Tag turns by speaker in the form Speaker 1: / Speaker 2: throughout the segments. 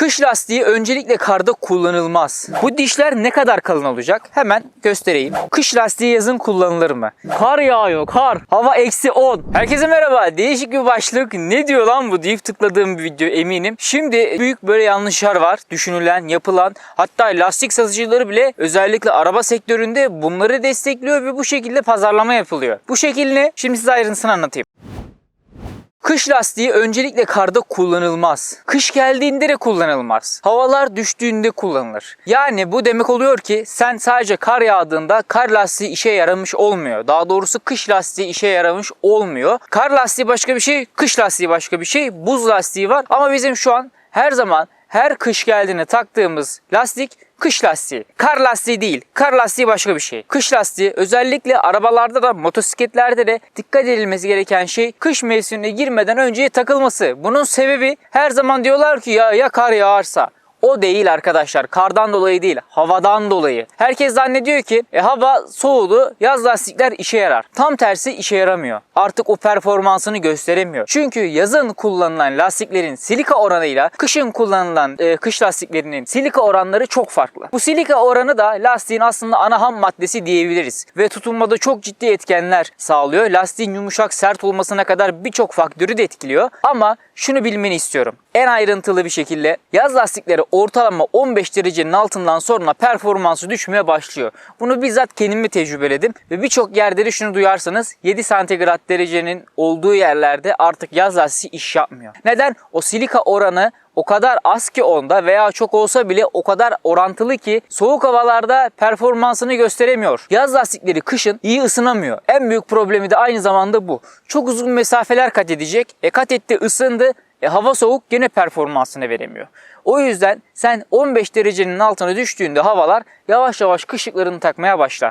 Speaker 1: Kış lastiği öncelikle karda kullanılmaz. Bu dişler ne kadar kalın olacak? Hemen göstereyim. Kış lastiği yazın kullanılır mı? Kar yağıyor kar. Hava eksi 10. Herkese merhaba. Değişik bir başlık. Ne diyor lan bu deyip tıkladığım bir video eminim. Şimdi büyük böyle yanlışlar var. Düşünülen, yapılan. Hatta lastik satıcıları bile özellikle araba sektöründe bunları destekliyor ve bu şekilde pazarlama yapılıyor. Bu şekil ne? Şimdi size ayrıntısını anlatayım. Kış lastiği öncelikle karda kullanılmaz. Kış geldiğinde de kullanılmaz. Havalar düştüğünde kullanılır. Yani bu demek oluyor ki sen sadece kar yağdığında kar lastiği işe yaramış olmuyor. Daha doğrusu kış lastiği işe yaramış olmuyor. Kar lastiği başka bir şey, kış lastiği başka bir şey, buz lastiği var. Ama bizim şu an her zaman her kış geldiğinde taktığımız lastik kış lastiği. Kar lastiği değil. Kar lastiği başka bir şey. Kış lastiği özellikle arabalarda da motosikletlerde de dikkat edilmesi gereken şey kış mevsimine girmeden önce takılması. Bunun sebebi her zaman diyorlar ki ya ya kar yağarsa. O değil arkadaşlar. Kardan dolayı değil, havadan dolayı. Herkes zannediyor ki e, hava soğudu, yaz lastikler işe yarar. Tam tersi işe yaramıyor. Artık o performansını gösteremiyor. Çünkü yazın kullanılan lastiklerin silika oranıyla kışın kullanılan e, kış lastiklerinin silika oranları çok farklı. Bu silika oranı da lastiğin aslında ana ham maddesi diyebiliriz. Ve tutunmada çok ciddi etkenler sağlıyor. Lastiğin yumuşak sert olmasına kadar birçok faktörü de etkiliyor. Ama şunu bilmeni istiyorum. En ayrıntılı bir şekilde yaz lastikleri ortalama 15 derecenin altından sonra performansı düşmeye başlıyor. Bunu bizzat kendimi tecrübeledim ve birçok yerde de şunu duyarsanız 7 santigrat derecenin olduğu yerlerde artık yaz lastiği iş yapmıyor. Neden? O silika oranı o kadar az ki onda veya çok olsa bile o kadar orantılı ki soğuk havalarda performansını gösteremiyor. Yaz lastikleri kışın iyi ısınamıyor. En büyük problemi de aynı zamanda bu. Çok uzun mesafeler kat edecek. E kat etti ısındı. E hava soğuk gene performansını veremiyor. O yüzden sen 15 derecenin altına düştüğünde havalar yavaş yavaş kışlıklarını takmaya başla.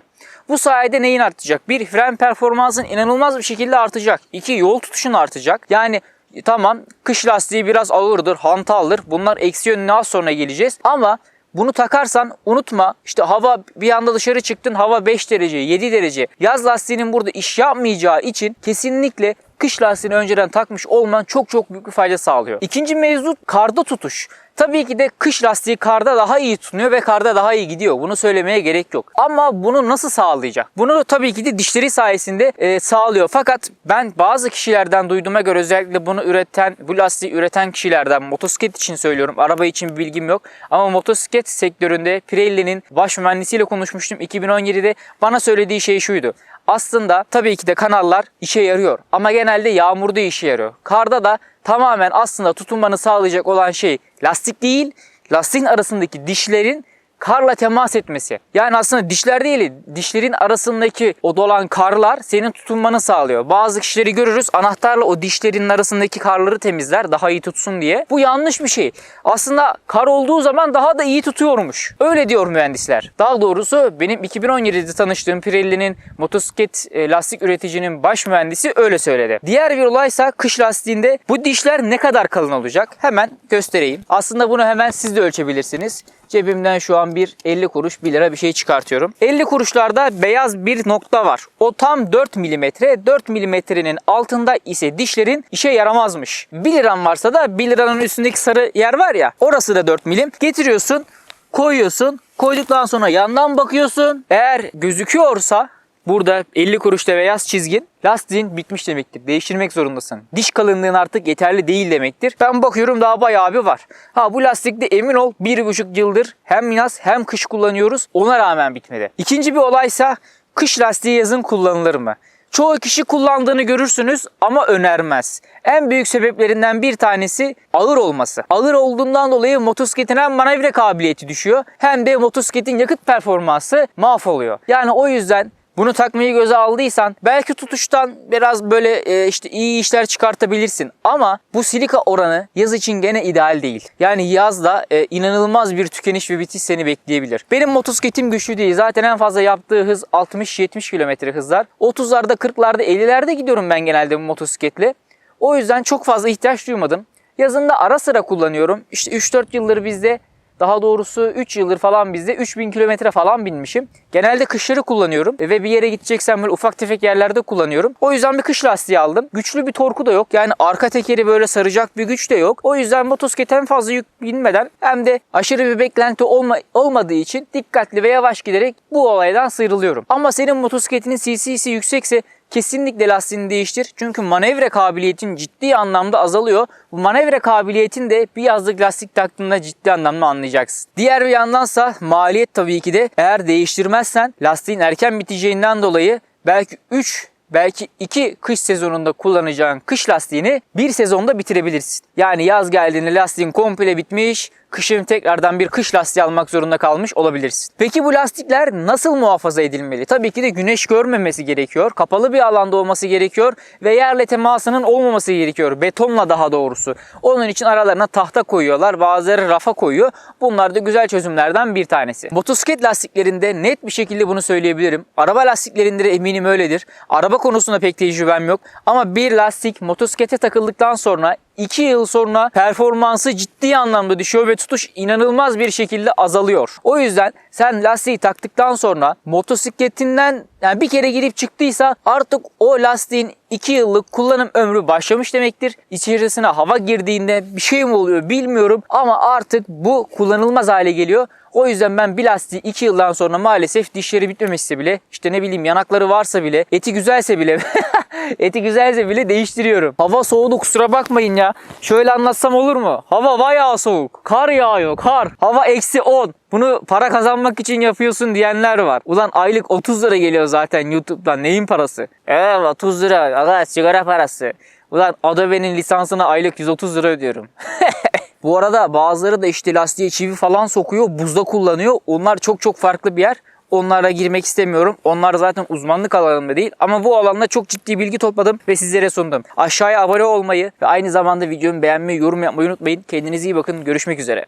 Speaker 1: Bu sayede neyin artacak? Bir, fren performansın inanılmaz bir şekilde artacak. İki, yol tutuşun artacak. Yani tamam kış lastiği biraz ağırdır, hantaldır. Bunlar eksi yönüne az sonra geleceğiz. Ama bunu takarsan unutma işte hava bir anda dışarı çıktın hava 5 derece 7 derece. Yaz lastiğinin burada iş yapmayacağı için kesinlikle kış lastiğini önceden takmış olman çok çok büyük bir fayda sağlıyor. İkinci mevzu karda tutuş. Tabii ki de kış lastiği karda daha iyi tutunuyor ve karda daha iyi gidiyor. Bunu söylemeye gerek yok. Ama bunu nasıl sağlayacak? Bunu tabii ki de dişleri sayesinde e, sağlıyor. Fakat ben bazı kişilerden duyduğuma göre özellikle bunu üreten, bu lastiği üreten kişilerden motosiklet için söylüyorum. Araba için bir bilgim yok. Ama motosiklet sektöründe Pirelli'nin baş mühendisiyle konuşmuştum 2017'de. Bana söylediği şey şuydu. Aslında tabii ki de kanallar işe yarıyor ama genelde yağmurda işe yarıyor. Karda da tamamen aslında tutunmanı sağlayacak olan şey lastik değil, lastiğin arasındaki dişlerin karla temas etmesi. Yani aslında dişler değil, dişlerin arasındaki o dolan karlar senin tutunmanı sağlıyor. Bazı kişileri görürüz anahtarla o dişlerin arasındaki karları temizler daha iyi tutsun diye. Bu yanlış bir şey. Aslında kar olduğu zaman daha da iyi tutuyormuş. Öyle diyor mühendisler. Daha doğrusu benim 2017'de tanıştığım Pirelli'nin motosiklet e, lastik üreticinin baş mühendisi öyle söyledi. Diğer bir olaysa kış lastiğinde bu dişler ne kadar kalın olacak? Hemen göstereyim. Aslında bunu hemen siz de ölçebilirsiniz. Cebimden şu an bir 50 kuruş 1 lira bir şey çıkartıyorum. 50 kuruşlarda beyaz bir nokta var. O tam 4 milimetre. 4 milimetrenin altında ise dişlerin işe yaramazmış. 1 liran varsa da 1 liranın üstündeki sarı yer var ya orası da 4 milim. Getiriyorsun koyuyorsun. Koyduktan sonra yandan bakıyorsun. Eğer gözüküyorsa Burada 50 kuruşta beyaz çizgin lastiğin bitmiş demektir. Değiştirmek zorundasın. Diş kalınlığın artık yeterli değil demektir. Ben bakıyorum daha bayağı bir var. Ha bu lastikte emin ol 1,5 yıldır hem yaz hem kış kullanıyoruz. Ona rağmen bitmedi. İkinci bir olaysa kış lastiği yazın kullanılır mı? Çoğu kişi kullandığını görürsünüz ama önermez. En büyük sebeplerinden bir tanesi ağır olması. Ağır olduğundan dolayı motosikletin hem manevra kabiliyeti düşüyor hem de motosikletin yakıt performansı mahvoluyor. Yani o yüzden bunu takmayı göze aldıysan belki tutuştan biraz böyle e, işte iyi işler çıkartabilirsin. Ama bu silika oranı yaz için gene ideal değil. Yani yazda e, inanılmaz bir tükeniş ve bitiş seni bekleyebilir. Benim motosikletim güçlü değil. Zaten en fazla yaptığı hız 60-70 km hızlar. 30'larda 40'larda 50'lerde gidiyorum ben genelde bu motosikletle. O yüzden çok fazla ihtiyaç duymadım. Yazında ara sıra kullanıyorum. İşte 3-4 yıldır bizde Daha doğrusu 3 yıldır falan bizde 3000 kilometre falan binmişim. Genelde kışları kullanıyorum ve bir yere gideceksem böyle ufak tefek yerlerde kullanıyorum. O yüzden bir kış lastiği aldım. Güçlü bir torku da yok. Yani arka tekeri böyle saracak bir güç de yok. O yüzden motosiklete hem fazla yük binmeden hem de aşırı bir beklenti olma, olmadığı için dikkatli ve yavaş giderek bu olaydan sıyrılıyorum. Ama senin motosikletinin CC'si yüksekse kesinlikle lastiğini değiştir. Çünkü manevra kabiliyetin ciddi anlamda azalıyor. Bu manevra kabiliyetin de bir yazlık lastik taktığında ciddi anlamda anlayacaksın. Diğer bir yandansa maliyet tabii ki de eğer değiştirmezsen lastiğin erken biteceğinden dolayı belki 3 belki 2 kış sezonunda kullanacağın kış lastiğini bir sezonda bitirebilirsin. Yani yaz geldiğinde lastiğin komple bitmiş, kışın tekrardan bir kış lastiği almak zorunda kalmış olabilirsin. Peki bu lastikler nasıl muhafaza edilmeli? Tabii ki de güneş görmemesi gerekiyor. Kapalı bir alanda olması gerekiyor ve yerle temasının olmaması gerekiyor. Betonla daha doğrusu. Onun için aralarına tahta koyuyorlar. Bazıları rafa koyuyor. Bunlar da güzel çözümlerden bir tanesi. Motosiklet lastiklerinde net bir şekilde bunu söyleyebilirim. Araba lastiklerinde de eminim öyledir. Araba konusunda pek tecrübem yok. Ama bir lastik motosiklete takıldıktan sonra 2 yıl sonra performansı ciddi anlamda düşüyor ve tutuş inanılmaz bir şekilde azalıyor. O yüzden sen lastiği taktıktan sonra motosikletinden yani bir kere girip çıktıysa artık o lastiğin 2 yıllık kullanım ömrü başlamış demektir. İçerisine hava girdiğinde bir şey mi oluyor bilmiyorum ama artık bu kullanılmaz hale geliyor. O yüzden ben bir lastiği 2 yıldan sonra maalesef dişleri bitmemişse bile işte ne bileyim yanakları varsa bile eti güzelse bile eti güzelse bile değiştiriyorum. Hava soğudu kusura bakmayın ya. Şöyle anlatsam olur mu? Hava bayağı soğuk. Kar yağıyor kar. Hava eksi 10. Bunu para kazanmak için yapıyorsun diyenler var. Ulan aylık 30 lira geliyor zaten YouTube'dan. Neyin parası? Evet 30 lira. Aga sigara parası. Ulan Adobe'nin lisansına aylık 130 lira ödüyorum. Bu arada bazıları da işte lastiğe çivi falan sokuyor, buzda kullanıyor. Onlar çok çok farklı bir yer. Onlara girmek istemiyorum. Onlar zaten uzmanlık alanımda değil. Ama bu alanda çok ciddi bilgi topladım ve sizlere sundum. Aşağıya abone olmayı ve aynı zamanda videomu beğenmeyi, yorum yapmayı unutmayın. Kendinize iyi bakın. Görüşmek üzere.